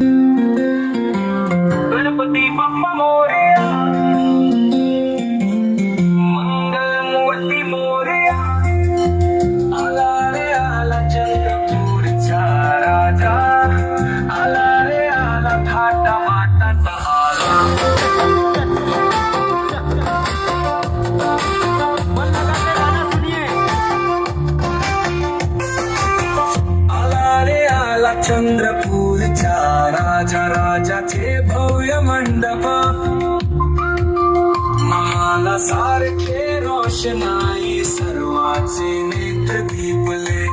Ano Wala pati pang pamore राजाचे भव्य मंडप. मला सारखे रोषणाई सर्वाचे नेत्र दीपले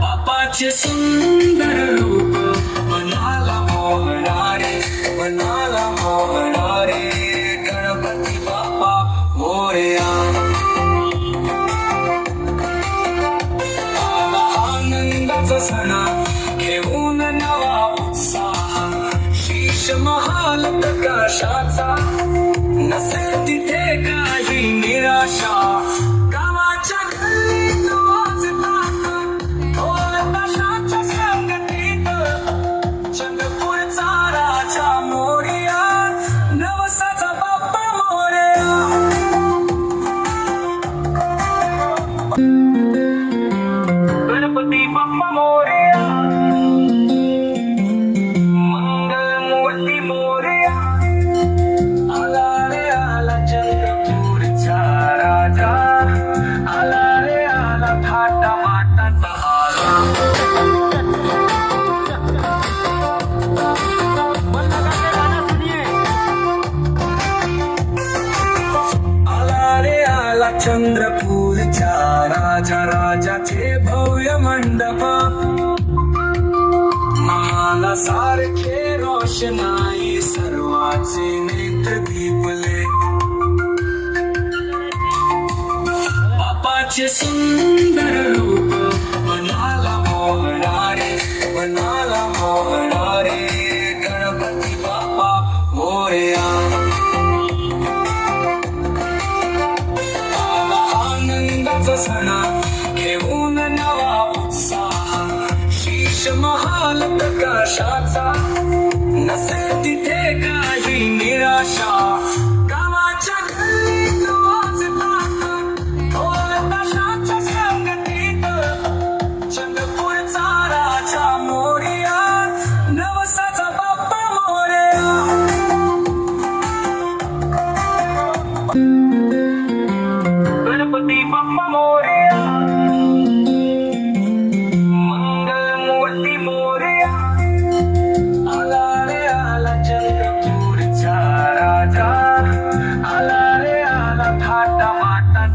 बापाचे सुंदर रूप मनाला मोहणारे मनाला मोहणारे गणपती बापा मोरया. sana प्रकाशाचा नसेल तिथे काही निराशा. गावाच्या गल्लीत वाजतात ढोल ताशाच्या संगतीत. चंद्रपूरचा राजा मोरया नवसाचा बाप्पा मोरया. गणपती बाप्पा मोरया. मंगल मूर्ती मोरया. आला थाटा माटाचा आला आला रे आला चंद्रपूरचा राजा राजाचे भव्य मंडप मला सारखे रोषणाई सर्वाचे नेत्र दीपले बापाचे सुंदर सण घेऊन नवा उत्साह. शीश महाल प्रकाशाचा. नसेल तिथे काही निराशा.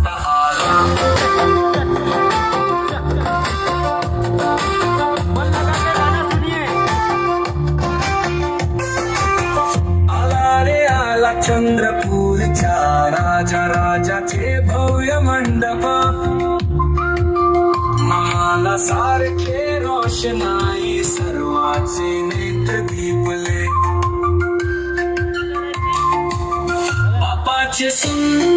चंद्रपूरच्या आला रे आला राजा राजाचे भव्य मंडप. महाला सारखे रोषणाई सर्वाचे नेत्र दीपले. बापाचे सुंदर